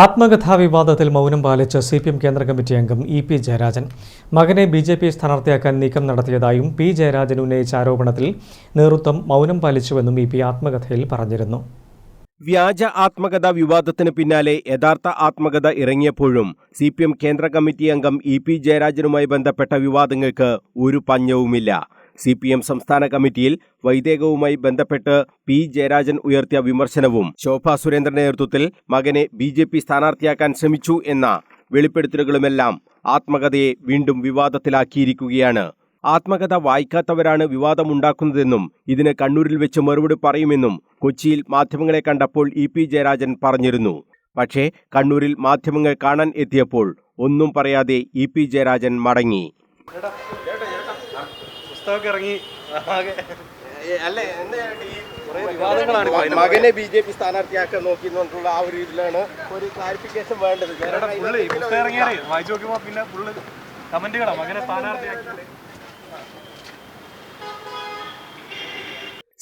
ആത്മകഥാ വിവാദത്തിൽ മൗനം പാലിച്ച് സി പി എം കേന്ദ്ര കമ്മിറ്റി അംഗം ഇ പി ജയരാജൻ. മകനെ ബി ജെ പി സ്ഥാനാർത്ഥിയാക്കാൻ നീക്കം നടത്തിയതായും പി ജയരാജൻ ഉന്നയിച്ച ആരോപണത്തിൽ നേതൃത്വം മൗനം പാലിച്ചുവെന്നും ഇ പി ആത്മകഥയിൽ പറഞ്ഞിരുന്നു. വ്യാജ ആത്മകഥ വിവാദത്തിന് പിന്നാലെ യഥാർത്ഥ ആത്മകഥ ഇറങ്ങിയപ്പോഴും സി പി എം കേന്ദ്ര കമ്മിറ്റി അംഗം ഇ പി ജയരാജനുമായി ബന്ധപ്പെട്ട വിവാദങ്ങൾക്ക് ഒരു പഞ്ഞവുമില്ല. സി പി എം സംസ്ഥാന കമ്മിറ്റിയിൽ വൈദേകവുമായി ബന്ധപ്പെട്ട് പി ജയരാജൻ ഉയർത്തിയ വിമർശനവും ശോഭാ സുരേന്ദ്രന്റെ നേതൃത്വത്തിൽ മകനെ ബി ജെ പി സ്ഥാനാർത്ഥിയാക്കാൻ ശ്രമിച്ചു എന്ന വെളിപ്പെടുത്തലുകളുമെല്ലാം ആത്മകഥയെ വീണ്ടും വിവാദത്തിലാക്കിയിരിക്കുകയാണ്. ആത്മകഥ വായിക്കാത്തവരാണ് വിവാദമുണ്ടാക്കുന്നതെന്നും ഇതിന് കണ്ണൂരിൽ വെച്ച് മറുപടി പറയുമെന്നും കൊച്ചിയിൽ മാധ്യമങ്ങളെ കണ്ടപ്പോൾ ഇ പി ജയരാജൻ പറഞ്ഞിരുന്നു. പക്ഷേ കണ്ണൂരിൽ മാധ്യമങ്ങൾ കാണാൻ എത്തിയപ്പോൾ ഒന്നും പറയാതെ ഇ പി ജയരാജൻ മടങ്ങി. പുസ്തകമൊക്കെ ഇറങ്ങി. മകനെ ബി ജെ പി സ്ഥാനാർത്ഥിയാക്കാൻ നോക്കി എന്നുള്ള ആ ഒരു ഇതിലാണ് ഒരു ക്ലാരിഫിക്കേഷൻ വേണ്ടത്. വായിച്ചു നോക്കുമ്പോ പിന്നെ ഫുള്ള് കമന്റുകളാ മകനെ സ്ഥാനാർത്ഥിയാക്കി.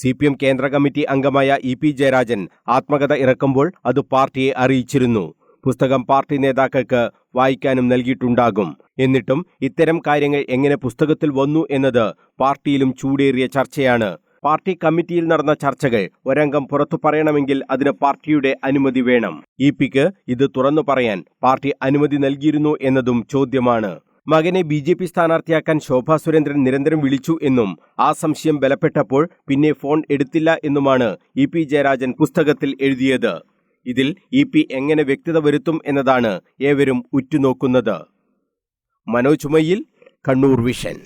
സി പി എം കേന്ദ്ര കമ്മിറ്റി അംഗമായ ഇ പി ജയരാജൻ ആത്മകഥ ഇറക്കുമ്പോൾ അത് പാർട്ടിയെ അറിയിച്ചിരുന്നു. പുസ്തകം പാർട്ടി നേതാക്കൾക്ക് വായിക്കാനും നൽകിയിട്ടുണ്ടാകും. എന്നിട്ടും ഇത്തരം കാര്യങ്ങൾ എങ്ങനെ പുസ്തകത്തിൽ വന്നു എന്നത് പാർട്ടിയിലും ചൂടേറിയ ചർച്ചയാണ്. പാർട്ടി കമ്മിറ്റിയിൽ നടന്ന ചർച്ചകൾ ഒരംഗം പുറത്തു പറയണമെങ്കിൽ അതിന് പാർട്ടിയുടെ അനുമതി വേണം. ഇ പിക്ക് ഇത് തുറന്നു പറയാൻ പാർട്ടി അനുമതി നൽകിയിരുന്നു എന്നതും ചോദ്യമാണ്. മകനെ ബി ജെ പി സ്ഥാനാർത്ഥിയാക്കാൻ ശോഭാ സുരേന്ദ്രൻ നിരന്തരം വിളിച്ചു എന്നും ആ സംശയം ബലപ്പെട്ടപ്പോൾ പിന്നെ ഫോൺ എടുത്തില്ല എന്നുമാണ് ഇ പി ജയരാജൻ പുസ്തകത്തിൽ എഴുതിയത്. ഇതിൽ ഇ പി എങ്ങനെ വ്യക്തത വരുത്തും എന്നതാണ് ഏവരും ഉറ്റുനോക്കുന്നത്. മനോജ് മയ്യിൽ കണ്ണൂർ വിഷൻ.